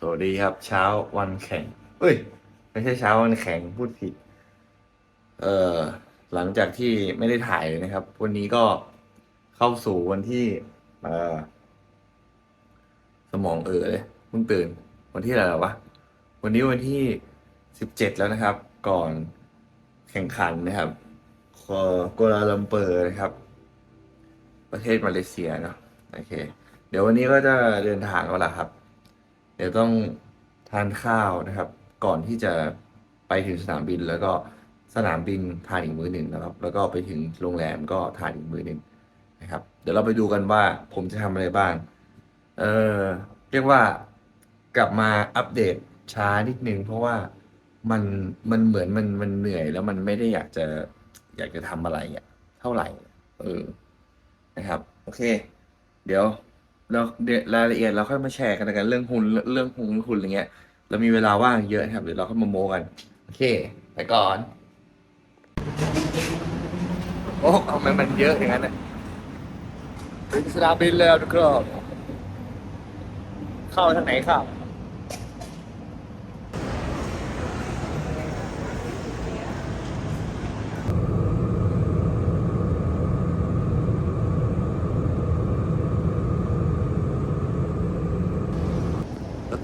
สวัสดีครับ เช้าวันแข่ง เอ้ย ไม่ใช่เช้าวันแข่งพูดผิด เอ่อ หลังจากที่ไม่ได้ถ่ายเลยนะครับ วันนี้ก็เข้าสู่วันที่ เอ่อ สมองเออเลยเพิ่งตื่น วันที่อะไรแล้ววะ วันนี้วันที่สิบเจ็ดแล้วนะครับ ก่อนแข่งขันนะครับกัวลาลัมเปอร์นะครับ ประเทศมาเลเซียเนาะโอเค เดี๋ยววันนี้ก็จะเดินทางแล้วล่ะครับ เดี๋ยวต้องทานข้าวนะครับ ก่อนที่จะไปถึงสนามบินแล้วก็สนามบินทานอีกมื้อหนึ่งนะครับ แล้วก็ไปถึงโรงแรมก็ทานอีกมื้อหนึ่งนะครับ เดี๋ยวเราไปดูกันว่าผมจะทำอะไรบ้าง เออเรียกว่ากลับมาอัปเดตช้านิดนึงเพราะว่ามันมันเหมือนมันมันเหนื่อยแล้วมันไม่ได้อยากจะอยากจะทำอะไรอะเท่าไหร่ เออนะครับ โอเค เดี๋ยว เราเดี๋ยวรายละเอียดเราค่อยมาแชร์กันแล้วกันเรื่องหุ้นเรื่องหุ้นหุ้นอะไรเงี้ย เรามีเวลาว่างเยอะครับเดี๋ยวเราค่อยมาโมกัน โอเค ไปก่อน โอ้เอามันมันเยอะอย่างนั้นนะถึงสนามบินแล้วนะครับเข้าทางไหนครับ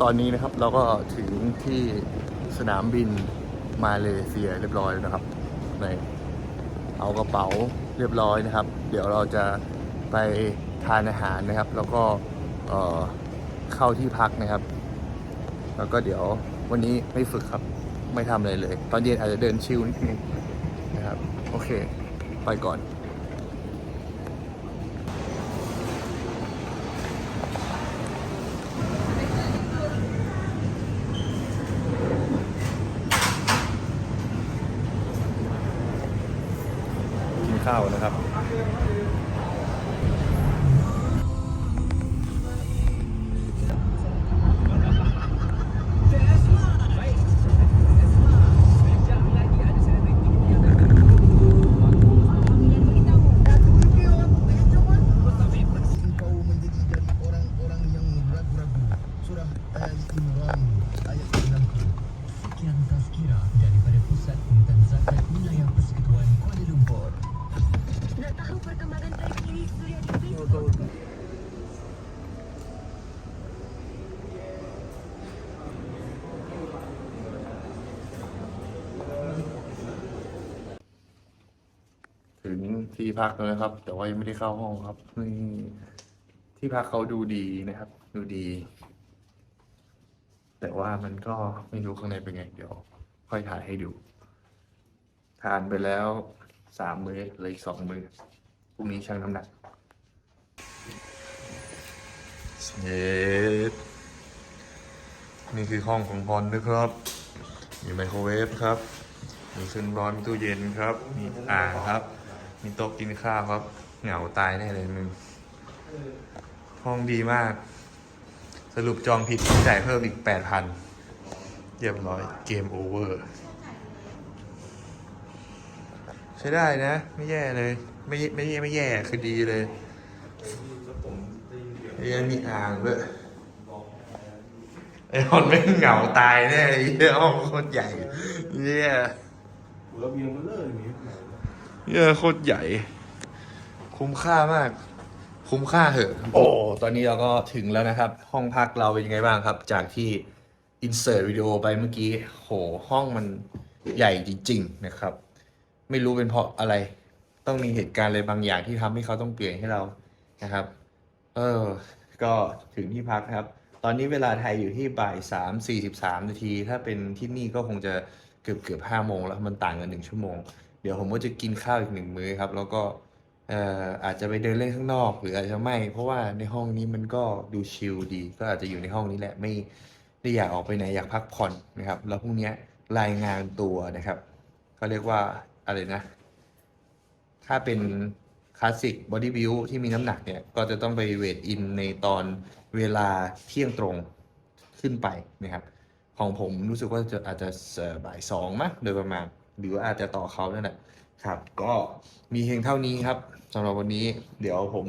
ตอนนี้นะครับเราก็ถึงที่สนามบินมาเลเซียเรียบร้อยแล้วนะครับในเอากระเป๋าเรียบร้อยนะครับ เดี๋ยวเราจะไปทานอาหารนะครับ แล้วก็เข้าที่พักนะครับ แล้วก็เดี๋ยววันนี้ไม่ฝึกครับ ไม่ทำอะไรเลย ตอนเย็นอาจจะเดินชิลนิดนึงนะครับ โอเค ไปก่อน ที่พักแล้วนะครับ แต่ว่ายังไม่ได้เข้าห้องครับนี่ที่พักเขาดูดีนะครับ ดูดี แต่ว่ามันก็ไม่รู้ข้างในเป็นไง เดี๋ยว ค่อยถ่ายให้ดู ทานไปแล้วสามมื้อเลยอีกสองมื้อพรุ่งนี้ชั่งน้ำหนักเย็ดนี่คือห้องของพรนะครับ มีไมโครเวฟครับ มีเครื่องร้อนมีตู้เย็นครับ มีอ่างครับ มีโต๊ะกินข้าวครับ เหงาตายแน่เลยมึงห้องดีมาก สรุปจองผิดต้องจ่ายเพิ่มอีกแปดพันเรียบร้อยเกมโอเวอร์ ใช้ได้นะ ไม่แย่เลย ไม่ไม่แย่ไม่แย่คือดีเลยไอ้ยังมีอ่างด้วยไอ้ห้องไม่เหงาตายแน่ไอ้เหี้ยห้องโคตรใหญ่เหี้ยระเบียงมันเลิศอย่างนี้ เยอะโคตรใหญ่ คุ้มค่ามาก คุ้มค่าเหอะ โอ้ ตอนนี้เราก็ถึงแล้วนะครับ ห้องพักเราเป็นยังไงบ้างครับ จากที่อินเสิร์ตวิดีโอไปเมื่อกี้ โห ห้องมันใหญ่จริง ๆ นะครับ ไม่รู้เป็นเพราะอะไร ต้องมีเหตุการณ์อะไรบางอย่างที่ทำให้เขาต้องเปลี่ยนให้เรานะครับ เออ ก็ถึงที่พักนะครับ ตอนนี้เวลาไทยอยู่ที่บ่ายสามสี่สิบสามนาที ถ้าเป็นที่นี่ก็คงจะเกือบเกือบห้าโมงแล้วมันต่างกันหนึ่งชั่วโมง เดี๋ยวผมก็จะกินข้าวอีกหนึ่งมื้อครับ แล้วก็เอ่ออาจจะไปเดินเล่นข้างนอก หรืออาจจะไม่ เพราะว่าในห้องนี้มันก็ดูชิลดี ก็อาจจะอยู่ในห้องนี้แหละไม่ได้อยากออกไปไหนอยากพักผ่อนนะครับ แล้วพรุ่งนี้รายงานตัวนะครับเขาเรียกว่าอะไรนะ ถ้าเป็นคลาสสิกบอดี้บิวที่มีน้ำหนักเนี่ย ก็จะต้องไปเวทอินในตอนเวลาเที่ยงตรงขึ้นไปนะครับ ของผมรู้สึกว่าจะอาจจะบ่ายสองมั้งโดยประมาณ หรืออาจจะต่อเขานั่นแหละครับ ก็มีเพียงเท่านี้ครับสำหรับวันนี้ เดี๋ยวผม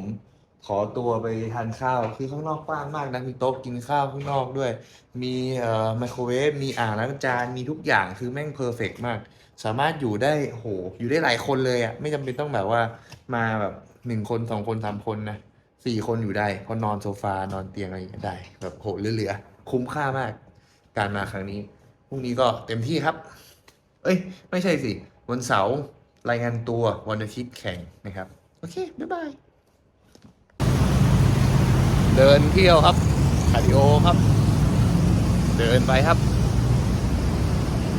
ขอตัวไปทานข้าว คือข้างนอกกว้างมากนะ มีโต๊ะกินข้าวข้างนอกด้วย มีเอ่อไมโครเวฟ มีอ่างล้างจาน มีทุกอย่าง คือแม่งเพอร์เฟกมาก สามารถอยู่ได้โห อยู่ได้หลายคนเลยอะ่ะ ไม่จำเป็นต้องแบบว่ามาแบบหนึ่งคนสองคนสามคนนะสี่คนอยู่ได้พอนอนโซฟานอนเตียงอะไรอย่างเงี้ยได้ แบบโหเหลือๆ คุ้มค่ามาก การมาครั้งนี้ พรุ่งนี้ก็เต็มที่ครับ เอ้ย ไม่ใช่สิ วันเสาร์รายงานตัววันอาทิตย์แข่งนะครับ โอเค บ๊ายบาย เดินเที่ยวครับคาร์ดิโอครับ เดินไปครับ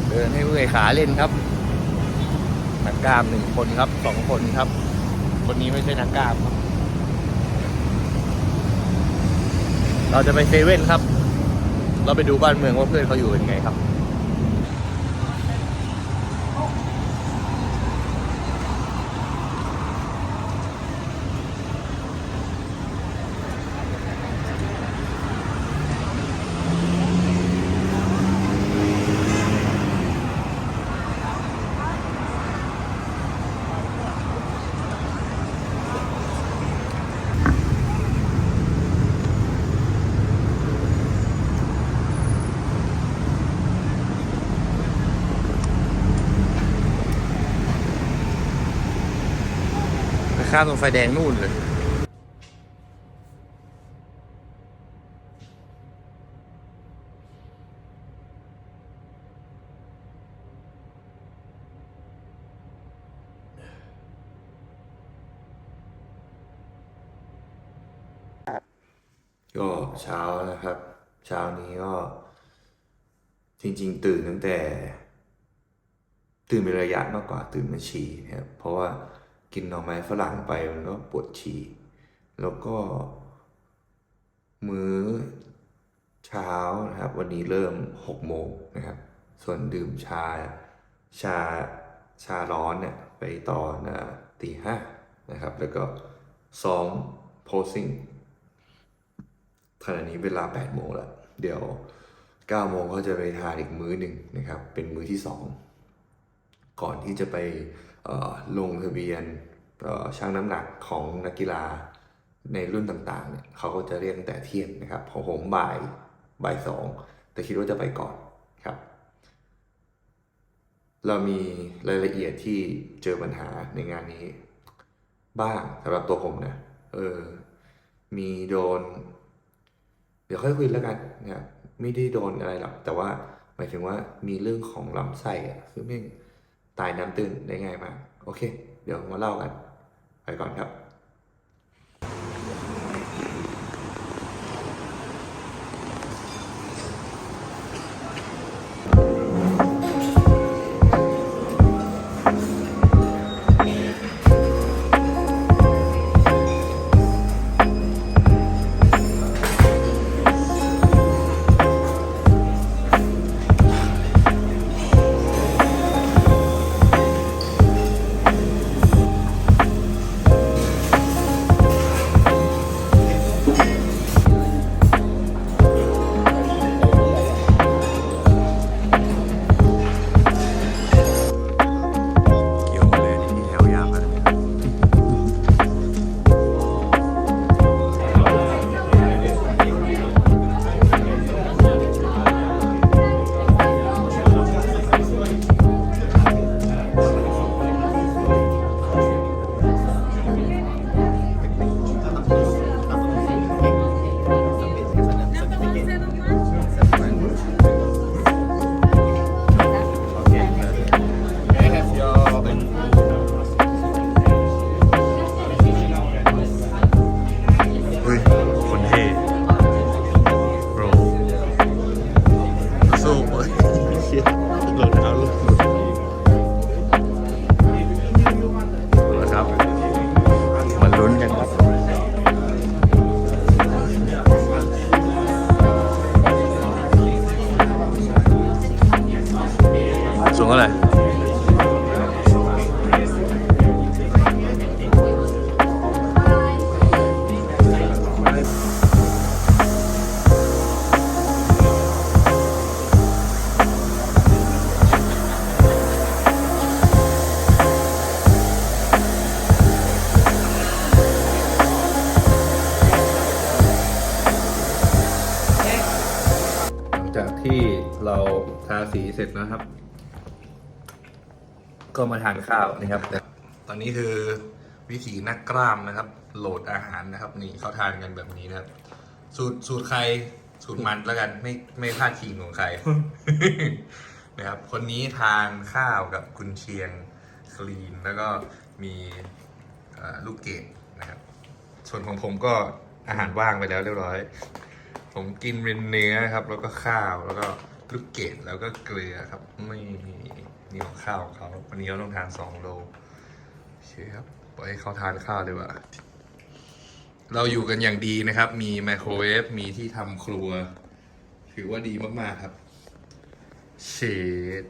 เดินให้เมื่อยขาเล่นครับนักกล้ามหนึ่งคนครับสองคนครับ คนนี้ไม่ใช่นักกล้ามครับ เราจะไปเซเว่นครับ เราไปดูบ้านเมืองว่าเพื่อนเขาอยู่เป็นไงครับ ข้ามตรงไฟแดงนู่นเลยก็เช้านะครับ เช้านี้ก็ จริง ๆ ตื่นตั้งแต่ ตื่นเป็นระยะมากกว่าตื่นมาฉี่นะครับเพราะว่า กินหน่อไม้ฝรั่งไปมันก็ปวดฉี่ แล้วก็ มื้อเช้านะครับ วันนี้เริ่มหกโมงนะครับ ส่วนดื่มชาชาชาร้อนเนี่ยไปตอนตีห้านะครับ แล้วก็ซ้อมโพสซิ่งขณะนี้เวลา8โมงแล้ว เดี๋ยว9โมงเขาจะไปทานอีกมื้อหนึ่งนะครับ เป็นมื้อที่ 2 ก่อนที่จะไปลงทะเบียนเอ่อชั่งน้ำหนักของนักกีฬาในรุ่นต่างๆเนี่ยเขาก็จะเรียกตั้งแต่เที่ยงนะครับของผมบ่ายบ่ายสองแต่คิดว่าจะไปก่อนครับ เรามีรายละเอียดที่เจอปัญหาในงานนี้ บ้างสำหรับตัวผมนะเออมีโดน เดี๋ยวค่อยคุยแล้วกันนะครับไม่ได้โดนอะไรหรอกแต่ว่าหมายถึงว่ามีเรื่องของลำไส้อะคือแม่ง ตายน้ำตื้นได้ง่ายมาก โอเค เดี๋ยวมาเล่ากัน ไปก่อนครับาสีเสร็จนะครับ ก็มาทานข้าวนะครับ ตอนนี้คือวิถีนักกล้ามนะครับ โหลดอาหารนะครับ นี่เขาทานกันแบบนี้นะครับ สูตรสูตรใครสูตรมันแล้วกัน ไม่ไม่พลาดขิงของใคร นะครับ คนนี้ทานข้าวกับกุนเชียงคลีน แล้วก็มีลูกเกดนะครับ ส่วนของผมก็อาหารว่างไปแล้วเรียบร้อย ผมกินเป็นเนื้อครับ แล้วก็ข้าวแล้วก็ ลูกเกดแล้วก็เกลือครับ ไม่นี่ของข้าวของเขาวันนี้เขาต้องทานสองโลโอเคครับปล่อยให้เขาทานข้าวดีกว่า เราอยู่กันอย่างดีนะครับ มีไมโครเวฟมีที่ทำครัว ถือว่าดีมาก ๆ ครับ เชด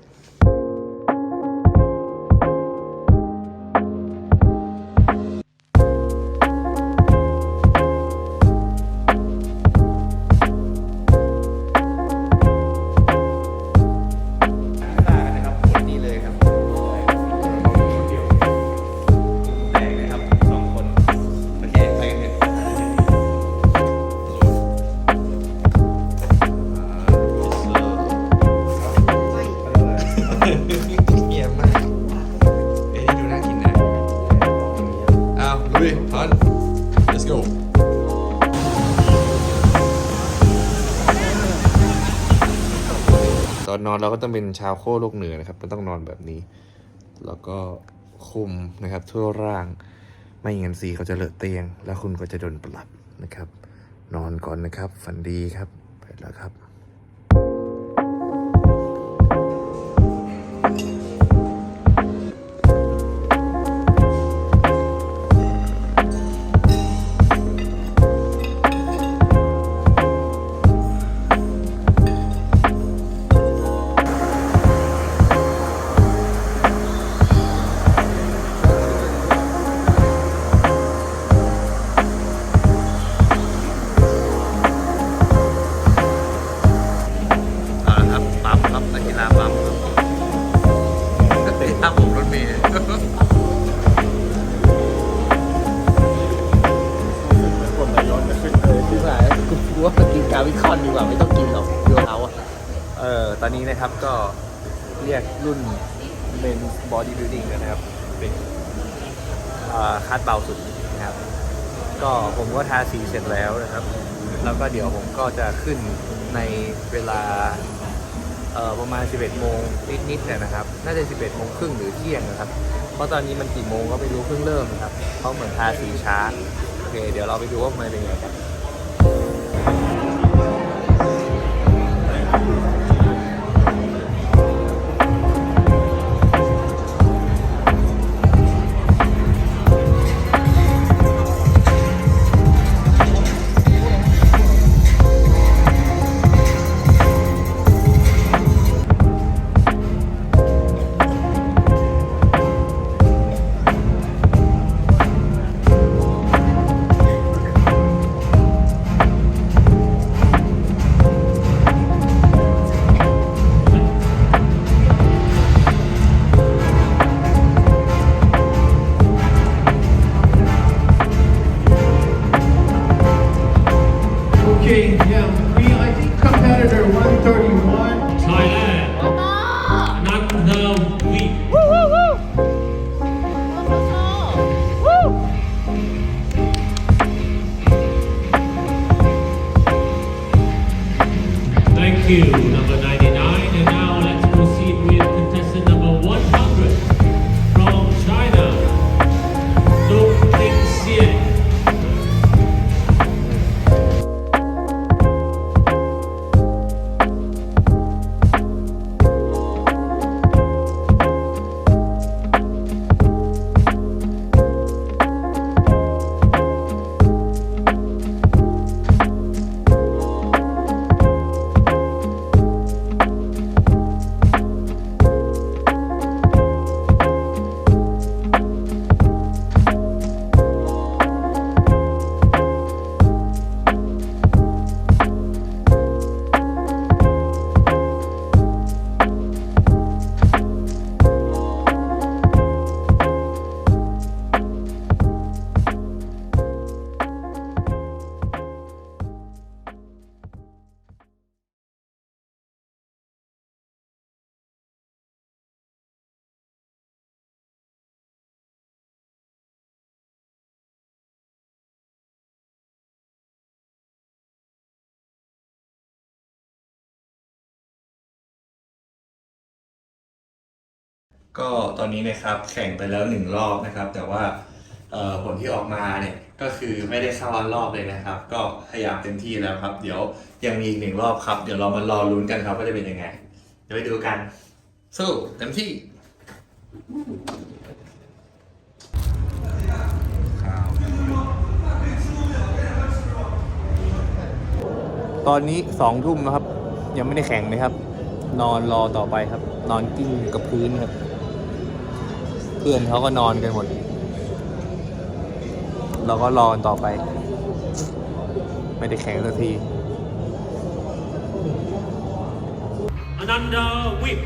นอนเราก็ต้องเป็นชาวโค้โลกเหนือนะครับ มันต้องนอนแบบนี้ แล้วก็คุมนะครับ ทั่วร่าง ไม่งั้นสีเขาจะเลอะเตียง แล้วคุณก็จะโดนปรับนะครับ นอนก่อนนะครับ ฝันดีครับไปแล้วครับีเสร็จแล้วนะครับ แล้วก็เดี๋ยวผมก็จะขึ้นในเวลาประมาณ 11 โมงนิดๆเนี่ยนะครับ น่าจะ 11 โมงครึ่งหรือเที่ยงนะครับ เพราะตอนนี้มันกี่โมงก็ไม่รู้เพิ่งเริ่มนะครับ เขาเหมือนทาสีช้า โอเค เดี๋ยวเราไปดูว่ามันเป็นยังไงกัน ก็ตอนนี้นะครับแข่งไปแล้วหนึ่งรอบนะครับ แต่ว่าผลที่ออกมาเนี่ยก็คือไม่ได้เข้ารอบเลยนะครับ ก็พยายามเต็มที่แล้วครับ เดี๋ยวยังมีอีกหนึ่งรอบครับ เดี๋ยวเรามารอลุ้นกันครับว่าจะเป็นยังไง เดี๋ยวไปดูกันสู้เต็มที่ตอนนี้สองทุ่มนะครับ ยังไม่ได้แข่งเลยครับ นอนรอต่อไปครับ นอนกิ้งกับพื้นครับ พื่อนเขาก็นอนกันหมด เราก็รอกันต่อไป ไม่ได้แข่งสักทีอนันดาวิก42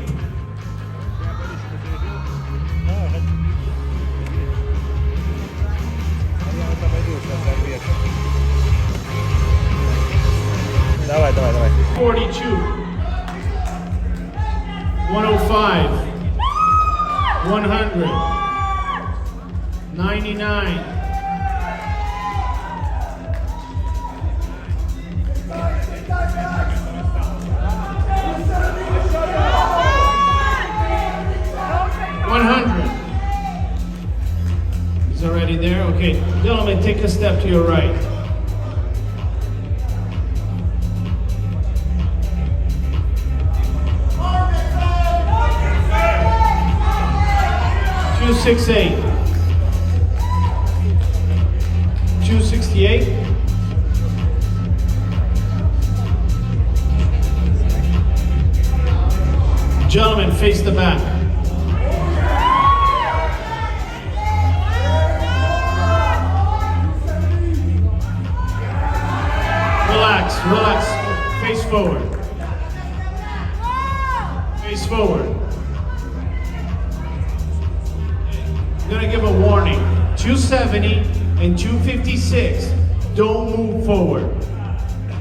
105 100, 99, One hundred. He's already there. Okay, gentlemen, take a step to your right. 268. 268. Gentlemen, face the back. relax, relax, face forward. And 256. Don't move forward.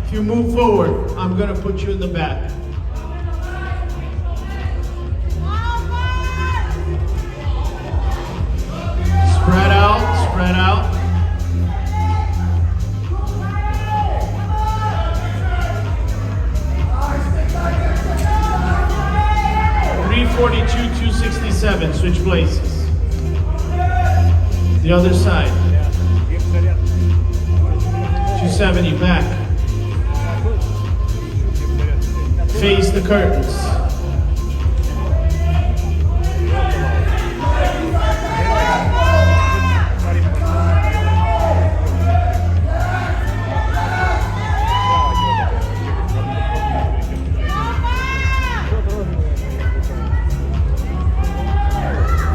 If you move forward, I'm gonna put you in the back. Spread out, spread out. Three forty-two, two sixty-seven, switch places. The other side. Seventy, back. Face the curtains.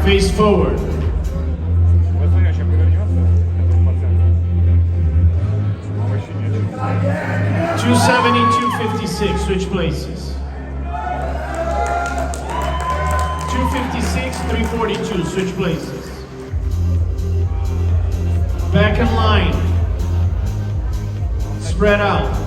Face forward. 270, 256, switch places. 256, 342, switch places. Back in line. Spread out.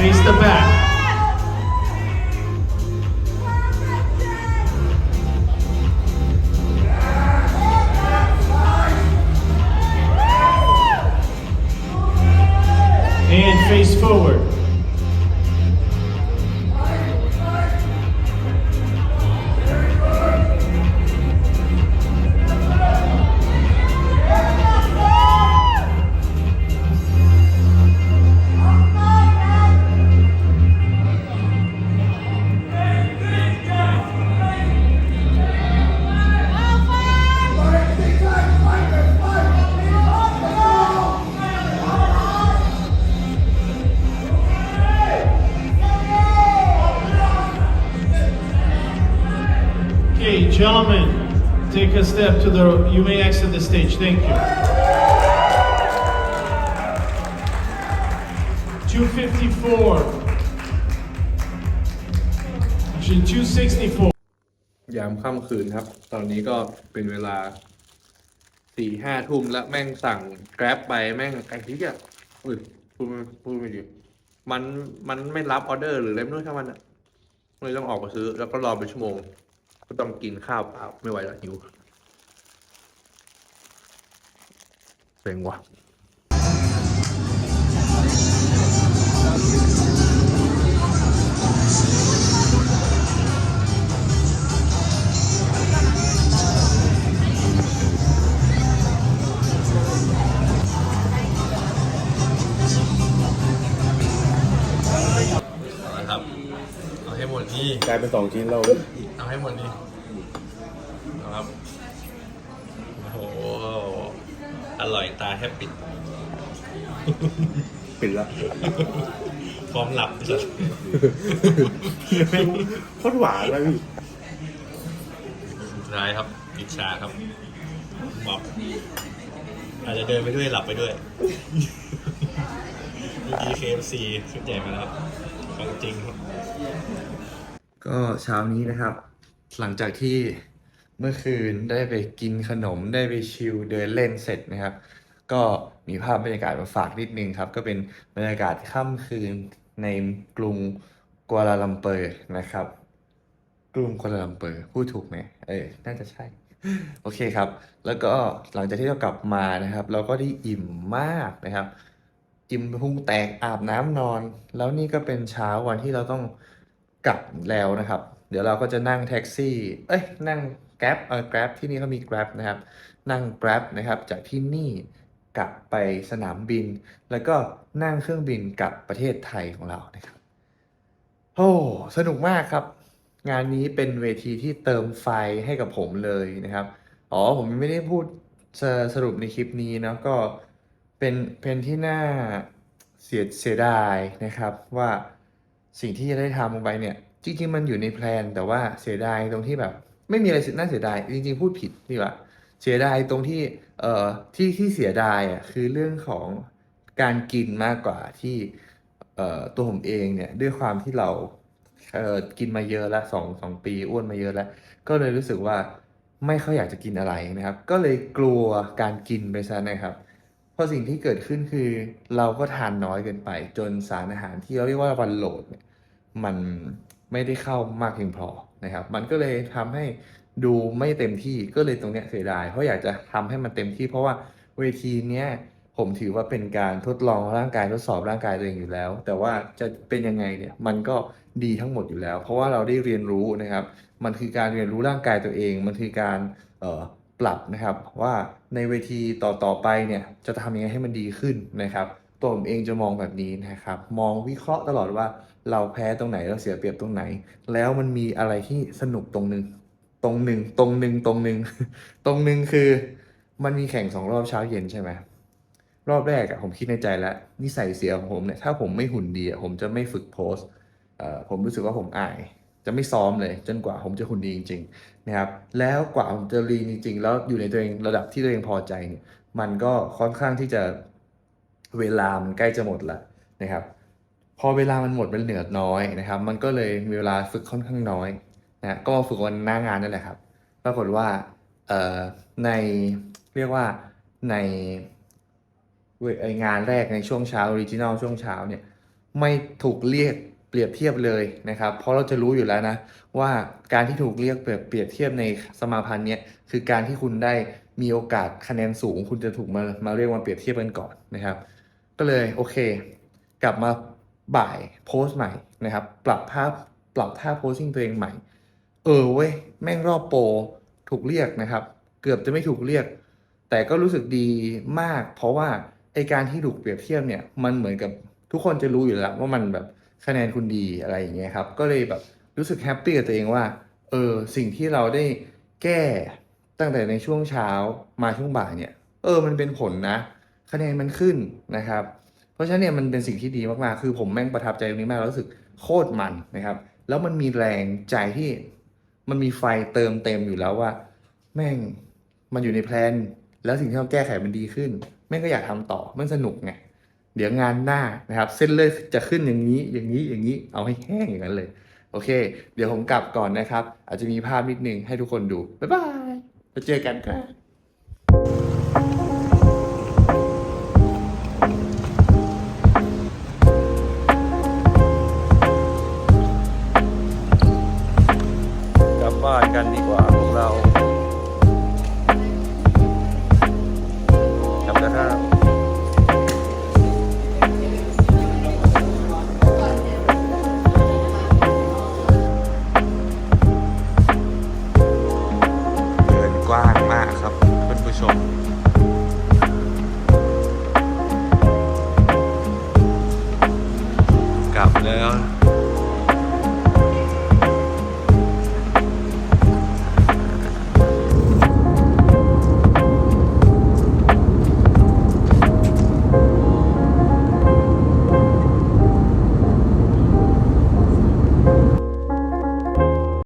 face the back. A step to the, you may exit the stage, thank you. Two fifty-four. Actually, two sixty-four. ยามค่ำคืนครับ ตอนนี้ก็เป็นเวลาสี่ห้าทุ่มแล้วแม่งสั่งแกร็บไปแม่งไอ้ที่อะอุ้ยพูดไม่พูดไม่ดีมันมันไม่รับออเดอร์หรืออะไรไม่รู้ช่างมันอะเลยต้องออกมาซื้อ แล้วก็รอไปชั่วโมง ก็ต้องกินข้าวเปล่าไม่ไหวแล้วหิว เซ็งว่ะนะครับ เอาให้หมดนี่กลายเป็นสองชิ้นเรา เอาให้หมดนี่นะครับ โอ้โห อร่อยตาแทบปิด ปิดละพร้อมหลับสุดโคตรหวานเลยพี่สุดท้ายครับอิจฉาครับบอกอาจจะเดินไปด้วยหลับไปด้วยเมื่อกี้ KFC ชุดใหญ่มาแล้วของจริงครับ ก็เช้านี้นะครับ หลังจากที่เมื่อคืนได้ไปกินขนมได้ไปชิลเดินเล่นเสร็จนะครับ ก็ มีภาพบรรยากาศมาฝากนิดนึงครับ ก็เป็นบรรยากาศค่ำคืนในกรุงกัวลาลัมเปอร์นะครับ กรุงกัวลาลัมเปอร์พูดถูกไหมเออน่าจะใช่ โอเคครับ แล้วก็หลังจากที่เรากลับมานะครับ เราก็ได้อิ่มมากนะครับ อิ่มพุงแตกอาบน้ำนอน แล้วนี่ก็เป็นเช้าวันที่เราต้องกลับแล้วนะครับ เดี๋ยวเราก็จะนั่งแท็กซี่ เอ้ยนั่งแกร็บเออแกร็บที่นี่เขามีแกร็บนะครับ นั่งแกร็บนะครับ จากที่นี่ กลับไปสนามบิน แล้วก็นั่งเครื่องบินกลับประเทศไทยของเรานะครับโอ้สนุกมากครับ งานนี้เป็นเวทีที่เติมไฟให้กับผมเลยนะครับอ๋อผมไม่ได้พูดสสรุปในคลิปนี้เนาะก็เป็นเป็นที่น่าเสียเสียดายนะครับว่าสิ่งที่จะได้ทำลงไปเนี่ย จริง ๆ มันอยู่ในแพลน แต่ว่าเสียดายตรงที่แบบ ไม่มีอะไรน่าเสียดาย จริง ๆ พูดผิดดีกว่าเสียดายตรงที่ เอ่อที่ที่เสียดายอะคือเรื่องของการกินมากกว่าที่เอ่อตัวผมเองเนี่ยด้วยความที่เราเอ่อกินมาเยอะแล้วสองสองปีอ้วนมาเยอะแล้ว ก็เลยรู้สึกว่าไม่ค่อยอยากจะกินอะไรนะครับ ก็เลยกลัวการกินไปซะนะครับ เพราะสิ่งที่เกิดขึ้นคือเราก็ทานน้อยเกินไป จนสารอาหารที่เราเรียกว่าวันโหลดเนี่ยมันไม่ได้เข้ามากเพียงพอ นะครับ มันก็เลยทำให้ดูไม่เต็มที่ก็เลยตรงเนี้ยเสียดายเพราะอยากจะทำให้มันเต็มที่ เพราะว่าเวทีเนี้ยผมถือว่าเป็นการทดลองร่างกายทดสอบร่างกายตัวเองอยู่แล้ว แต่ว่าจะเป็นยังไงเนี่ยมันก็ดีทั้งหมดอยู่แล้ว เพราะว่าเราได้เรียนรู้นะครับ มันคือการเรียนรู้ร่างกายตัวเอง มันคือการเอ่อปรับนะครับ ว่าในเวทีต่อต่อไปเนี่ยจะทำยังไงให้มันดีขึ้นนะครับ ตัวผมเองจะมองแบบนี้นะครับ มองวิเคราะห์ตลอดว่า เราแพ้ตรงไหนเราเสียเปรียบตรงไหน แล้วมันมีอะไรที่สนุกตรงหนึ่งตรงหนึ่งตรงหนึ่งตรงหนึ่งตรงหนึ่งคือ มันมีแข่งสองรอบเช้าเย็นใช่ไหมรอบแรกอะผมคิดในใจแล้วนิสัยเสียของผมเนี่ยถ้าผมไม่หุ่นดีอะผมจะไม่ฝึกโพสผมรู้สึกว่าผมอาย จะไม่ซ้อมเลย จนกว่าผมจะหุ่นดีจริงๆนะครับแล้วกว่าผมจะลีนจริงๆ แล้วอยู่ในตัวเองระดับที่ตัวเองพอใจเนี่ยมันก็ค่อนข้างที่จะเวลามันใกล้จะหมดล้วนะครับ พอเวลามันหมดมันเหลือน้อยนะครับ มันก็เลยมีเวลาฝึกค่อนข้างน้อยนะก็มาฝึกวันหน้างานนั่นแหละครับ ปรากฏว่าเอ่อในเรียกว่าในไองานแรกในช่วงเช้าออริจินอลช่วงเช้าเนี่ยไม่ถูกเรียกเปรียบเทียบเลยนะครับ เพราะเราจะรู้อยู่แล้วนะ ว่าการที่ถูกเรียกเปรียบเปรียบเทียบในสมาพันธ์เนี่ยคือการที่คุณได้มีโอกาสคะแนนสูง คุณจะถูกมามาเรียกมาเปรียบเทียบกันก่อนนะครับ ก็เลยโอเค กลับมา บ่ายโพสต์ใหม่นะครับ ปรับภาปรับท่าโพสต์ตัวเองใหม่ เออเว้ยแม่งรอบโปรถูกเรียกนะครับ เกือบจะไม่ถูกเรียก แต่ก็รู้สึกดีมาก เพราะว่าไอการที่ถูกเปรียบเทียบเนี่ยมันเหมือนกับทุกคนจะรู้อยู่แล้วว่ามันแบบคะแนนคุณดีอะไรอย่างเงี้ยครับ ก็เลยแบบรู้สึกแฮปปี้กับตัวเองว่า เออสิ่งที่เราได้แก้ตั้งแต่ในช่วงเช้ามาช่วงบ่ายเนี่ย เออมันเป็นผลนะ คะแนนมันขึ้นนะครับ ราะฉะนั้นเนี่ยมันเป็นสิ่งที่ดีมากๆ คือผมแม่งประทับใจตรงนี้มากแล้วรู้สึกโคตรมันนะครับ แล้วมันมีแรงใจที่มันมีไฟเติมเต็มอยู่แล้วว่า แม่งมันอยู่ในแพลน แล้วสิ่งที่เราแก้ไขมันดีขึ้น แม่งก็อยากทำต่อมันสนุกไงเดี๋ยวงานหน้านะครับ เส้นเลือดจะขึ้นอย่างนี้อย่างนี้อย่างนี้เอาให้แห้งอย่างนั้นเลย โอเค เดี๋ยวผมกลับก่อนนะครับ อาจจะมีภาพนิดนึงให้ทุกคนดูบ๊ายบายแล้วเจอกันครับ กันดีกว่า